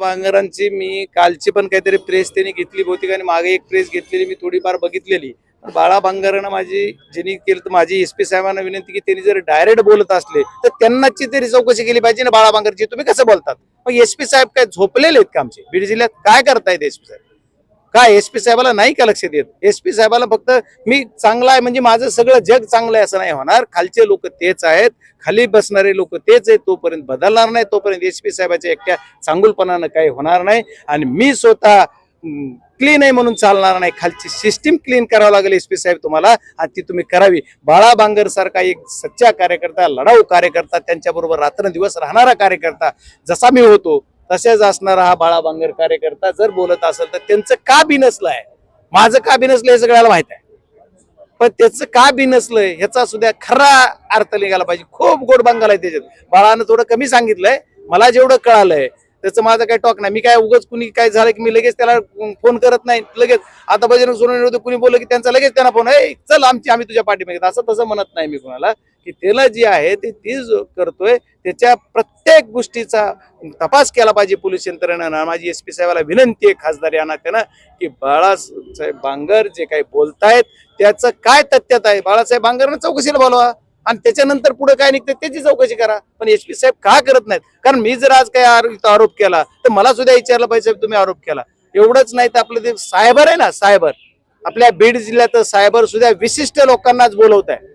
बांगरांची मी कालची पण काहीतरी प्रेस त्यांनी घेतली बहुतेक आणि मागे एक प्रेस घेतलेली मी थोडीफार बघितलेली. बाळा बांगरानं माझी ज्यांनी केलं तर माझी एस पी साहेबांना विनंती की त्यांनी जर डायरेक्ट बोलत असले तर त्यांनाची तरी चौकशी केली पाहिजे ना बाळा बांगरची तुम्ही कसं बोलतात? मग एस पी साहेब काय झोपलेले आहेत का आमचे? बीड जिल्ह्यात काय करतायत एस पी साहेब? काय एस पी साहेबाला नाही का लक्ष देत? एस पी साहेबाला फक्त मी चांगला आहे म्हणजे माझं सगळं जग चांगलं आहे असं नाही होणार. खालचे लोक तेच आहेत. खाली बसणारे लोक तेच आहेत. तोपर्यंत बदलणार नाही. तोपर्यंत एस पी साहेबाच्या एकट्या चांगुलपणानं काही होणार नाही. आणि मी स्वतः क्लीन आहे म्हणून चालणार नाही. खालची सिस्टीम क्लीन करावं लागेल एस पी साहेब तुम्हाला. आणि ती तुम्ही करावी. बाळा बांगर सारखा एक सच्चा कार्यकर्ता लढाऊ कार्यकर्ता त्यांच्याबरोबर रात्रंदिवस राहणारा कार्यकर्ता. जसा मी होतो तसेच असणारा हा बाळा बांगर कार्यकर्ता जर बोलत असेल तर त्यांचं का बिनसलंय माझं का बिनसलं हे सगळ्याला माहीत आहे. पण त्याचं का बिनसलंय ह्याचा सुद्धा खरा अर्थ निघाला पाहिजे. खूप गोड बांगाल आहे त्याच्यात. बाळानं थोडं कमी सांगितलंय. मला जेवढं कळालंय त्याचं माझं काही टॉक नाही. मी काय उगाच कुणी काय झालं की मी लगेच त्याला फोन करत नाही. लगेच. आता बजरंग सोनवणे कुणी बोललं की त्यांचा लगेच त्यांना फोन आहे चल आमची आम्ही तुझ्या पाठीमागे. असं तसं म्हणत नाही मी कोणाला की त्याला जी आहे ते तीच करतोय त्याच्या प्रत्येक गोष्टीचा तपास केला पाहिजे पोलीस यंत्रणेनं. माझी एस पी साहेबाला विनंती आहे खासदार यांना नात्यानं की बाळासाहेब बांगर जे काही बोलतायत त्याचं काय तथ्यत आहे? बाळासाहेब बांगरनं चौकशीला बोलवा. आणि त्याच्यानंतर पुढे काय निघतं त्याची चौकशी करा. पण एस पी साहेब का करत नाहीत? कारण मी जर आज काही आरोप केला तर मला सुद्धा विचारलं पाहिजे साहेब तुम्ही आरोप केला. एवढंच नाही तर आपलं ते सायबर आहे ना सायबर. आपल्या बीड जिल्ह्यात सायबर सुद्धा विशिष्ट लोकांनाच बोलवत आहे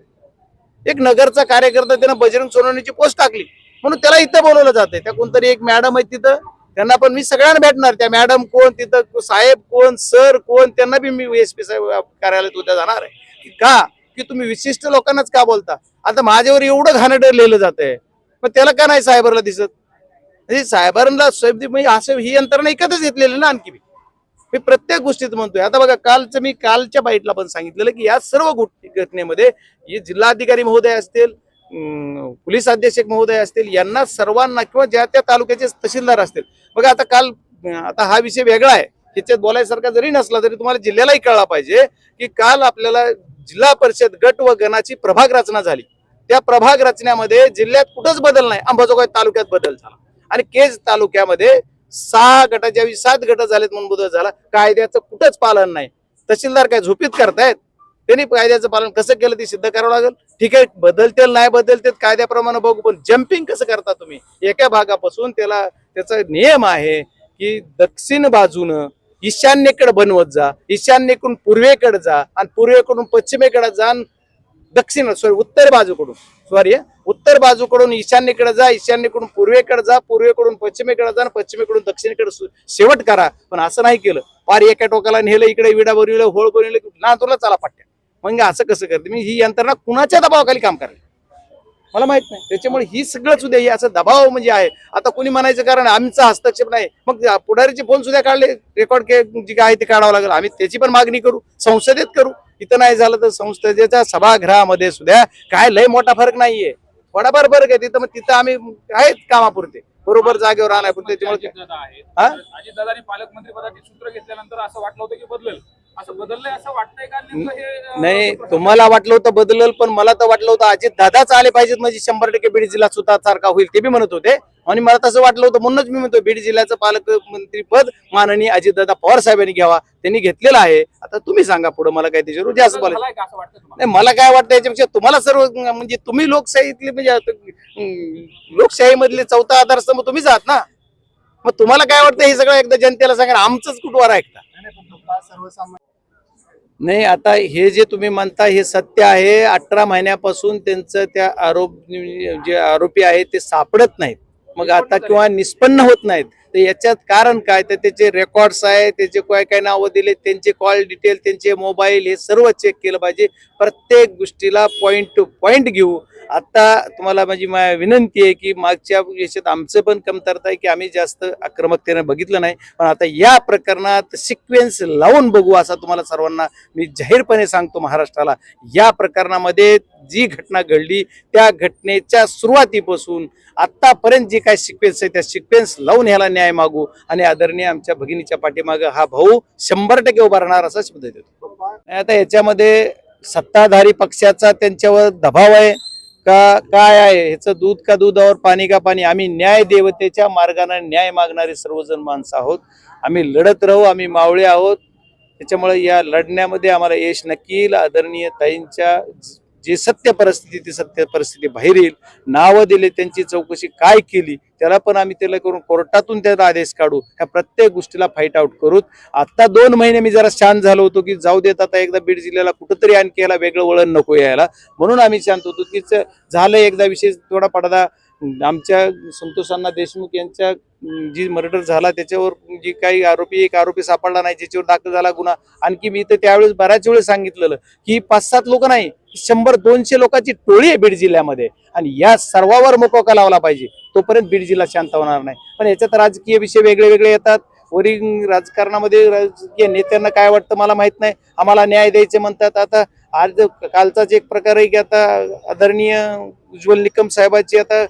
एक नगरचा कार्यकर्ता त्यानं बजरंग सोनवणीची पोस्ट टाकली. म्हणून त्याला इथं बोलवलं जाते त्या कोणतरी एक मॅडम आहे तिथं. त्यांना पण मी सगळ्यांना भेटणार. त्या मॅडम कोण तिथं साहेब कोण सर कोण त्यांना बी मी एस पी साहेब कार्यालयात उद्या जाणार आहे. का? की तुम्ही विशिष्ट लोकांनाच का बोलता? आता माझ्यावर एवढं घाणेरडं लिहिलं जातंय. मग त्याला का नाही सायबरला दिसत? म्हणजे सायबरला स्वयंदीप म्हणजे असं ही यंत्रणा एकतच घेतलेली ना आणखी मी. प्रत्येक गोष्टीत म्हणतोय. आता बघा कालचं मी कालच्या बाईटला पण सांगितलेलं की या सर्व गोष्टी घटनेमध्ये जिल्हाधिकारी महोदय असतील पोलीस अधीक्षक महोदय असतील यांना सर्वांना किंवा ज्या त्या तालुक्याचे तहसीलदार असतील. बघा आता काल आता हा विषय वेगळा आहे. त्याच्यात बोलायसारखा जरी नसला तरी तुम्हाला जिल्ह्यालाही कळला पाहिजे की काल आपल्याला जिल्हा परिषद गट व गणाची प्रभाग रचना झाली. त्या प्रभाग रचनेमध्ये जिल्ह्यात कुठंच बदल नाही. अंबाजोगाई तालुक्यात बदल झाला. आणि केज तालुक्यामध्ये सहा गटाच्या वेळी सात गट झालेत म्हणून बदल झाला कायद्याचं कुठंच पालन नाही. तहसीलदार काय झोपीत करतायत? त्यांनी कायद्याचं पालन कसं केलं ते सिद्ध करावं लागेल? ठीक आहे बदलतील नाही बदलतील कायद्याप्रमाणे बघू पण जम्पिंग कसं करता तुम्ही? एका भागापासून त्याला त्याचा नियम आहे की दक्षिण बाजूनं ईशान्येकडे बनवत जा ईशान्येकडून पूर्वेकडे जा आणि पूर्वेकडून पश्चिमेकडे जा दक्षिण सॉरी उत्तर बाजूकडून सॉरी उत्तर बाजूकडून ईशान्येकडे जा ईशान्येकडून पूर्वेकडे जा पूर्वेकडून पश्चिमेकडे जा आणि पश्चिमेकडून दक्षिणेकडे शेवट करा. पण असं नाही केलं. पार एका टोकाला नेलं इकडे विडा बनविलं होळ बनविलं ना तुला चला पट्ट्या. मग असं कसं करते? मी ही यंत्रणा कुणाच्या दबावाखाली काम करायला मला माहीत नाही. त्याच्यामुळे ही सगळंच उद्या हे असं दबाव म्हणजे आहे. आता कुणी म्हणायचं कारण आमचा हस्तक्षेप नाही. मग पुढारीचे फोन सुद्धा काढले रेकॉर्ड के जे काय ते काढावं लागेल. आम्ही त्याची पण मागणी करू संसदेत करू. इथं नाही झालं तर संसदेच्या सभागृहामध्ये सुद्धा काय लय मोठा फरक नाहीये. थोडाफार फरक आहे तिथं मग तिथं आम्ही आहेत कामापुरते. बरोबर जागेवर आणाय पुरते त्याच्यामुळे अजितदादा आहेत. हा? अजितदादांनी पालकमंत्री पदाची सूत्र घेतल्यानंतर असं वाटलं होतं की बदलेल. असं बदललंय असं वाटतंय का? नेमकं अं, नाही तुम्हाला वाटलं होतं बदलल पण मला तर वाटलं होतं अजित दादाच आले पाहिजेत म्हणजे शंभर टक्के बीड जिल्हा सुद्धा सारखा होईल ते बी म्हणत होते. आणि मला तसं वाटलं होतं म्हणूनच मी म्हणतो बीड जिल्ह्याचं पालकमंत्री पद माननीय अजितदादा पवार साहेबांनी घ्यावा त्यांनी घेतलेलं आहे. आता तुम्ही सांगा पुढे मला काय त्याच्यावर जास्त बोलायचं. झालाय का असं वाटतं तुम्हाला? नाही मला काय वाटतं याच्यापेक्षा तुम्हाला सर्व म्हणजे तुम्ही लोकशाहीतले म्हणजे लोकशाहीमधले चौथा आधारस्तंभ तुम्हीच आहात ना? मग तुम्हाला काय वाटतं हे सगळं एकदा जनतेला सांगा आमचंच कुठवर ऐकता? नाही आता हे जे तुम्ही म्हणता हे सत्य आहे. अठरा महिन्यापासून त्यांचं त्या आरोप जे आरोपी आहेत ते सापडत नाहीत. मग आता किंवा निष्पन्न होत नाहीत. तर याच्यात कारण काय? तर त्याचे रेकॉर्ड्स आहे त्याचे काय काय नावं दिले त्यांचे कॉल डिटेल त्यांचे मोबाईल हे सर्व चेक केलं पाहिजे. प्रत्येक गोष्टीला पॉईंट टू पॉईंट घेऊ. आत्ता तुम्हाला माझी मा- विनंती आहे की मागच्या याच्यात आमचं पण कमतरता आहे की आम्ही जास्त आक्रमकतेने बघितलं नाही. पण आता या प्रकरणात सिक्वेन्स लावून बघू असा तुम्हाला सर्वांना मी जाहीरपणे सांगतो महाराष्ट्राला. या प्रकरणामध्ये जी घटना घडली त्या घटनेच्या सुरुवातीपासून आतापर्यंत जी काय सिक्वेन्स आहे त्या सिक्वेन्स लावून ह्याला न्याय मागू आणि आदरणीय आमच्या भगिनीच्या पाठीमागं हा भाऊ शंभर टक्के उभा राहणार असा शब्द देतो. आता याच्यामध्ये सत्ताधारी पक्षाचा त्यांच्यावर दबाव आहे का काय आहे? ह्याचं दूध का दुधावर पाणी का पाणी? आम्ही न्याय देवतेच्या मार्गाने न्याय मागणारे सर्वजण माणसं आहोत. आम्ही लढत राहू आम्ही मावळे आहोत. त्याच्यामुळे या लढण्यामध्ये आम्हाला यश नक्की येईल आदरणीय ताईंच्या जी सत्य परिस्थिती ती सत्य परिस्थिती बाहेर येईल. नावं दिले त्यांची चौकशी काय केली त्याला पण आम्ही त्याला करून कोर्टातून त्याचा आदेश काढू. ह्या प्रत्येक गोष्टीला फाईट आउट करू आता दोन महिने मी जरा शांत झालो होतो की जाऊ देत आता एकदा बीड जिल्ह्याला कुठंतरी आणखी याला वेगळं वळण नको यायला. म्हणून आम्ही शांत होतो. की झालं एकदा विशेष थोडा पडदा आमच्या संतोषांना देशमुख यांच्या जी मर्डर झाला त्याच्यावर जी काही आरोपी एक आरोपी सापडला नाही ज्याच्यावर दाखल झाला गुन्हा. आणखी मी तर त्यावेळेस बऱ्याच वेळेस सांगितलेलं की पाच सात लोक नाही शंभर दोनशे लोकांची टोळी आहे बीड जिल्ह्यामध्ये. आणि या सर्वावर मोकोका लावला पाहिजे. तोपर्यंत बीड जिल्हा शांत होणार नाही. पण याच्यात राजकीय विषय वेगळे वेगळे येतात. वरी राजकारणामध्ये राजकीय नेत्यांना काय वाटतं मला माहीत नाही. आम्हाला न्याय द्यायचे म्हणतात. आता आज कालचाच एक प्रकार आहे की आता आदरणीय उज्ज्वल निकम साहेबाची आता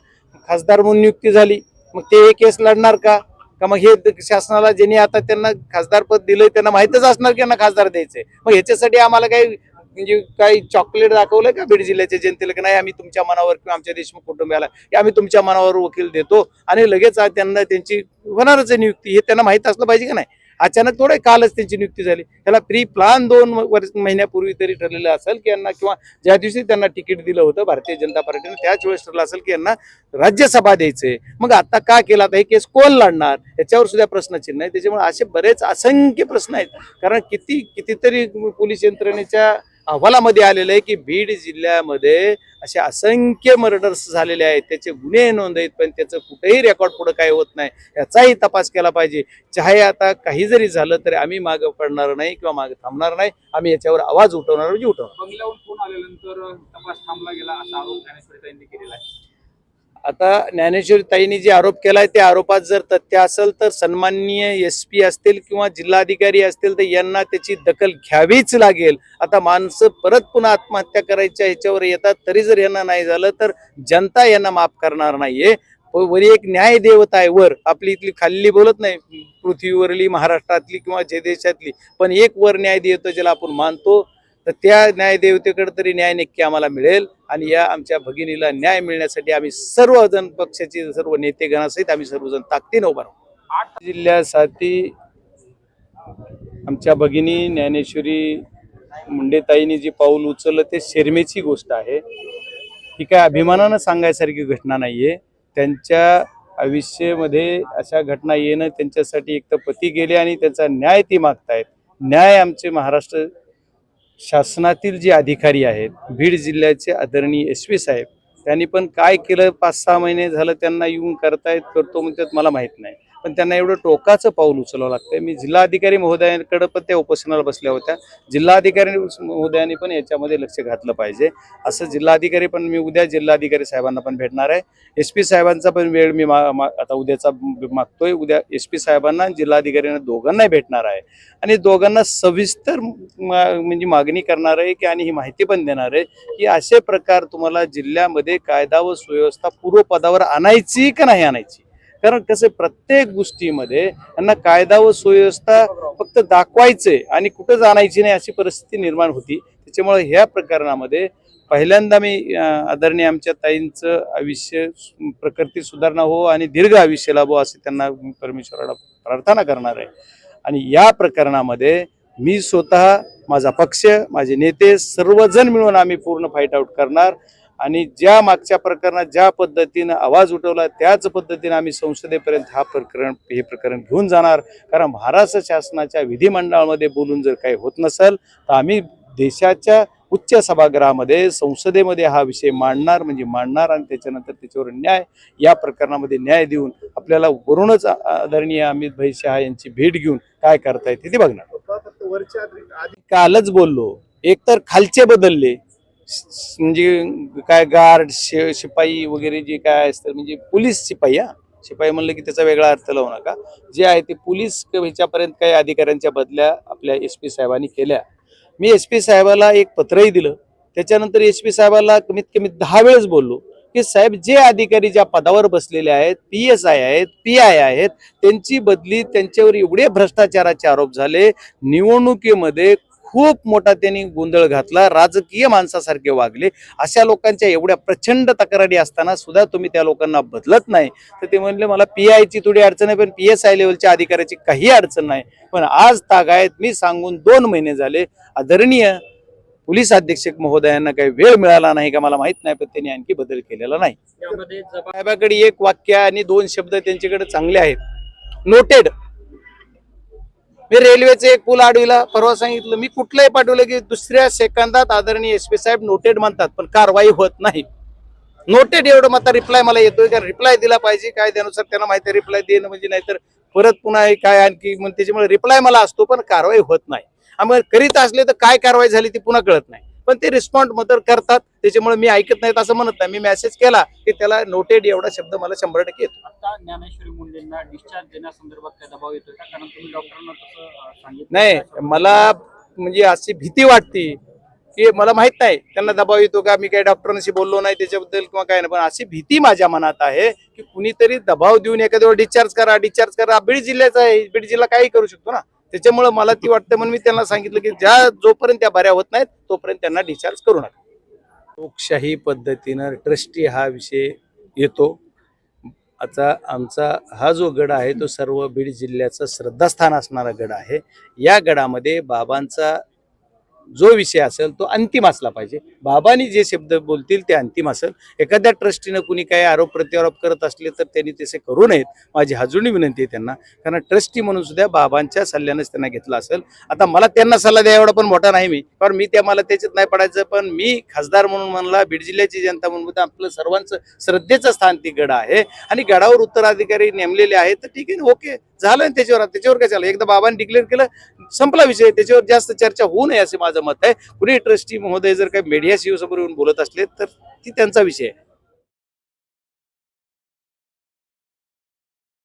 खासदार म्हणून नियुक्ती झाली. मग ते हे केस लढणार का? का मग हे शासनाला ज्यांनी आता त्यांना खासदार पद दिलंय त्यांना माहितच असणार की यांना खासदार द्यायचंय? मग ह्याच्यासाठी आम्हाला काही म्हणजे काही चॉकलेट दाखवलंय का बीड जिल्ह्याच्या जनतेला की नाही आम्ही तुमच्या मनावर किंवा आमच्या देशमुख कुटुंबियाला की आम्ही तुमच्या मनावर वकील देतो आणि लगेच आज त्यांना त्यांची होणारच आहे नियुक्ती हे त्यांना माहीत असलं पाहिजे का नाही? अचानक थोडे कालच त्यांची नियुक्ती झाली. त्याला प्री प्लान दोन वर्ष महिन्यापूर्वी तरी ठरलेलं असेल की यांना किंवा ज्या दिवशी त्यांना तिकीट दिलं होतं भारतीय जनता पार्टीने त्याच वेळेस ठरलं असेल की यांना राज्यसभा द्यायचंय. मग आता का केला? आता हे केस कोण लढणार? याच्यावर सुद्धा प्रश्नचिन्ह आहे. त्याच्यामुळे असे बरेच असंख्य प्रश्न आहेत. कारण किती कितीतरी पोलीस यंत्रणेच्या अहवालामध्ये आलेलं आहे की बीड जिल्ह्यामध्ये असे असंख्य मर्डर्स झालेले आहेत. त्याचे गुन्हे नोंद आहेत पण त्याचं कुठेही रेकॉर्ड पुढं काय होत नाही. याचाही तपास केला पाहिजे. चाहे आता काही जरी झालं तरी आम्ही मागं पडणार नाही किंवा मागे थांबणार नाही. आम्ही याच्यावर आवाज उठवणार म्हणजे उठवणार. बंगल्यावर फोन आल्यानंतर तपास थांबला गेला असा आरोप ज्ञानेश्वरी केलेला आहे? आता ज्ञानेश्वरी ताईंनी जे आरोप केलाय त्या आरोपात जर तथ्य असेल तर सन्माननीय एस पी असतील किंवा जिल्हाधिकारी असतील तर यांना त्याची दखल घ्यावीच लागेल. आता माणसं परत पुन्हा आत्महत्या करायच्या ह्याच्यावर येतात तरी जर यांना नाही झालं तर जनता यांना माफ करणार नाहीये. वरी एक न्याय देवता आहे वर. आपली इथली खाल्ली बोलत नाही पृथ्वीवरली महाराष्ट्रातली किंवा जे देशातली. पण एक वर न्याय देवता ज्याला आपण मानतो तर त्या न्याय देवतेकडे तरी न्याय नक्की आम्हाला मिळेल आणि या आमच्या भगिनीला न्याय मिळण्यासाठी आम्ही सर्वजण पक्षाचे सर्व नेतेगणासहित आम्ही सर्वजण ताकदीनं उभा राहू. आठ जिल्ह्यासाठी आमच्या भगिनी ज्ञानेश्वरी मुंडेताईंनी जे पाऊल उचललं ते शर्मेची गोष्ट आहे. ही काय अभिमानानं सांगायसारखी घटना नाहीये. त्यांच्या आयुष्यामध्ये अशा घटना येणं त्यांच्यासाठी एक तर पती गेले आणि त्यांचा न्याय ती मागतायत. न्याय आमचे महाराष्ट्र शासनातील जे अधिकारी आहेत बीड जिल्ह्याचे आदरणीय एस पी साहेब त्यांनी पण काय केलं? पाच सहा महिने झालं त्यांना येऊन करतायत करतो म्हणतात मला माहीत नाही. पण त्यांना एवढं टोकाचं पाऊल उचलावं लागतंय. मी जिल्हाधिकारी महोदयांकडे पण त्या उपोषणाला बसल्या होत्या. जिल्हाधिकारी महोदयांनी पण याच्यामध्ये लक्ष घातलं पाहिजे. असं जिल्हाधिकारी पण मी उद्या जिल्हाधिकारी साहेबांना पण भेटणार आहे. एस पी साहेबांचा पण वेळ मी मा मा- आता उद्याचा मागतोय. उद्या एस पी साहेबांना जिल्हाधिकाऱ्यांना दोघांनाही भेटणार आहे. आणि दोघांना सविस्तर म्हणजे मागणी करणार आहे की आणि ही माहिती पण देणार आहे की असे प्रकार तुम्हाला जिल्ह्यामध्ये कायदा व सुव्यवस्था पूर्वपदावर आणायची का नाही आणायची? कारण कसं प्रत्येक गोष्टीमध्ये यांना कायदा व सुव्यवस्था फक्त दाखवायचे आणि कुठं जाणायची नाही अशी परिस्थिती निर्माण होती. त्याच्यामुळे ह्या प्रकरणामध्ये पहिल्यांदा मी आदरणीय आमच्या ताईंचं आयुष्य प्रकृती सुधारणा हो आणि दीर्घ आयुष्य लाभो असे त्यांना परमेश्वराला प्रार्थना करणार आहे. आणि या प्रकरणामध्ये मी स्वतः माझा पक्ष माझे नेते सर्वजण मिळून आम्ही पूर्ण फाईट आउट करणार. आणि ज्या मागच्या प्रकरणात ज्या पद्धतीनं आवाज उठवला त्याच पद्धतीने आम्ही संसदेपर्यंत हा प्रकरण हे प्रकरण घेऊन जाणार. कारण महाराष्ट्र शासनाच्या विधिमंडळामध्ये बोलून जर काही होत नसेल तर आम्ही देशाच्या उच्च सभागृहामध्ये संसदेमध्ये हा विषय मांडणार म्हणजे मांडणार आणि त्याच्यानंतर त्याच्यावर न्याय या प्रकरणामध्ये न्याय देऊन आपल्याला वरूनच आदरणीय अमित भाई शहा यांची भेट घेऊन काय करता येते ते बघणार. कालच बोललो. एकतर खालचे बदलले म्हणजे काय गार्ड शि शिपाई वगैरे जे काय असतं म्हणजे पोलीस शिपाई हा. शिपाई म्हणलं की त्याचा वेगळा अर्थ लावू नका. जे आहे ते पोलीस ह्याच्यापर्यंत काही अधिकाऱ्यांच्या बदल्या आपल्या एस पी साहेबांनी केल्या. मी एस पी साहेबाला एक पत्रही दिलं. त्याच्यानंतर एस पी साहेबाला कमीत कमी दहा वेळेस बोललो की साहेब जे अधिकारी ज्या पदावर बसलेले आहेत पी एस आय आहेत पी आय आहेत त्यांची बदली त्यांच्यावर एवढे भ्रष्टाचाराचे आरोप झाले निवडणुकीमध्ये खूप मोठा त्यांनी गोंधळ घातला राजकीय माणसासारखे वागले. अशा लोकांच्या एवढ्या प्रचंड तक्रारी असताना सुद्धा तुम्ही त्या लोकांना बदलत नाही. तर ते म्हणले मला पी आयची थोडी अडचण आहे पण पी एस आय लेवलच्या अधिकाऱ्याची काही अडचण नाही. पण आज तागायत मी सांगून दोन महिने झाले. आदरणीय पोलीस अधीक्षक महोदयांना काही वेळ मिळाला नाही का मला माहीत नाही पण त्यांनी आणखी बदल केलेला नाही. साहेबाकडे एक वाक्य आणि दोन शब्द त्यांच्याकडे चांगले आहेत. नोटेड मी रेल्वेचे एक पूल अडविला परवा सांगितलं. मी कुठलंही पाठवलं की दुसऱ्या सेकंदात आदरणीय एस पी साहेब नोटेड म्हणतात पण कारवाई होत नाही. नोटेड एवढं मात्र रिप्लाय मला येतोय कारण रिप्लाय दिला पाहिजे काय त्यानुसार त्यांना माहिती आहे रिप्लाय देणं म्हणजे नाहीतर परत पुन्हा काय आणखी मग त्याच्यामुळे रिप्लाय मला असतो पण कारवाई होत नाही. आम्ही करीत असले तर काय कारवाई झाली ती पुन्हा कळत नाही. पण ते रिस्पॉन्ड मात्र करतात. त्याच्यामुळे मी ऐकत नाहीत असं म्हणत नाही. मी मेसेज केला की त्याला नोटेड एवढा शब्द मला शंभर टक्के येतो. आता ज्ञानेश्वरी मुंडेंना डिस्चार्ज देण्यासंदर्भात काय दबाव येतोय का? कारण तुम्ही डॉक्टरांना तसं अं, सांगितलं. नाही मला म्हणजे अशी भीती वाटते की मला माहीत नाही त्यांना दबाव येतो का? मी काही डॉक्टरांशी बोललो नाही त्याच्याबद्दल किंवा काय नाही. पण अशी भीती माझ्या मनात आहे की कुणीतरी दबाव देऊन एखाद्यावर डिस्चार्ज करा डिस्चार्ज करा. बीड जिल्ह्याचा आहे. बीड जिल्हा काही करू शकतो ना. त्याच्यामुळे मला ती वाटतं म्हणून मी त्यांना सांगितलं की ज्या जोपर्यंत त्या बऱ्या होत नाहीत तोपर्यंत त्यांना डिस्चार्ज करू नका. लोकशाही पद्धतीनं ट्रस्टी हा विषय येतो. आता आमचा हा जो गड आहे तो सर्व बीड जिल्ह्याचं श्रद्धास्थान असणारा गड आहे. या गडामध्ये बाबांचा जो विषय असेल तो अंतिम असला पाहिजे. बाबांनी जे शब्द बोलतील ते अंतिम असेल. एखाद्या ट्रस्टीनं कुणी काही आरोप प्रत्यारोप करत असले तर त्यांनी तसे करू नयेत. माझी अजूनही विनंती आहे त्यांना. कारण ट्रस्टी म्हणून सुद्धा बाबांच्या सल्ल्यानेच त्यांना घेतलं असेल. आता मला त्यांना सल्ला द्या एवढा पण मोठा नाही मी. कारण मी त्या मला त्याच्यात नाही पडायचं. पण मी खासदार म्हणून म्हणला बीड जिल्ह्याची जनता म्हणून आपलं सर्वांचं श्रद्धेचं स्थान ती गड आहे. आणि गडावर उत्तराधिकारी नेमलेले आहेत. तर ठीक आहे ना ओके. झालं ना त्याच्यावर? त्याच्यावर काय झालं एकदा बाबांनी डिक्लेअर केलं संपला विषय. त्याच्यावर जास्त चर्चा होऊ नये असे माझं मत आहे. कुणी ट्रस्टी महोदय जर काही मीडिया समोर येऊन बोलत असले तर ती त्यांचा विषय आहे.